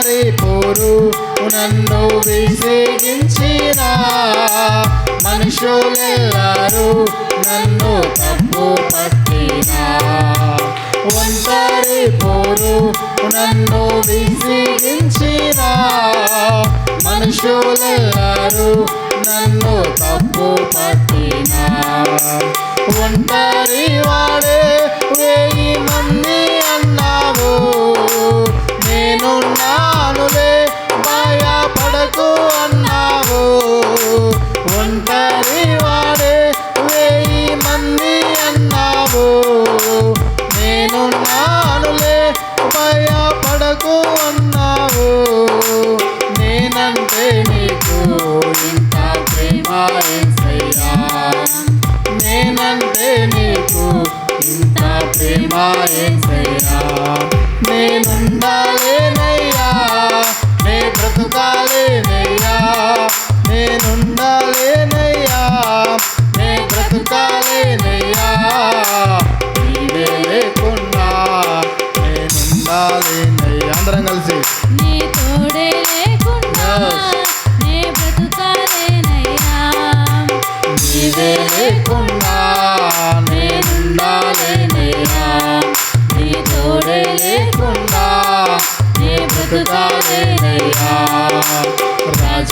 ఒంటరి నన్ను విసిగించిన మనుషులెల్లారు నన్ను తప్పు పట్టినా. ఒంటరి పోరు నన్ను విసిగించిన మనుషులెల్లారు నన్ను తప్పు పట్టిన. ఒంటరి వాడే భయపడకు అన్నావు. నేనంటే నీకు ఇంత ప్రేమ నేనంటే నీకు ఇంత ప్రేమ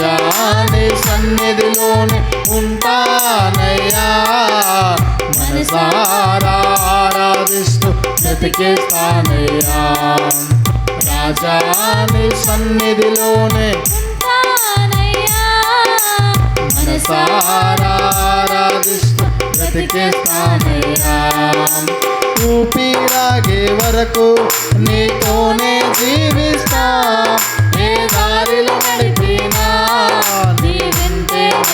రాజా నీ సన్నిధిలోనే ఉంటానయ్యా. మనసారా ఆరాధిస్తూ బ్రతికేస్తానయ్యా. రాజా నీ సన్నిధిలోనే మనసారా ఆరాధిస్తూ బ్రతికేస్తానయ్యా. ఊపిరాగే వరకు నీతోనే జీవిస్తా. ఏ దారిలో నడిపినా నీ వెంటే నడిచూస్తా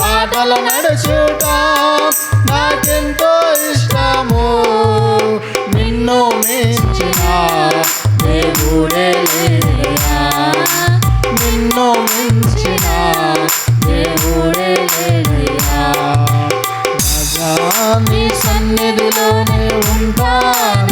నీ నడుచుట నాకెంతో ఇష్టము నిన్ను మించిన దేవుడే నిన్ను మించిన దేవుడే లేడయ్యా నీ సన్నిధిలోనే ఉంటాను.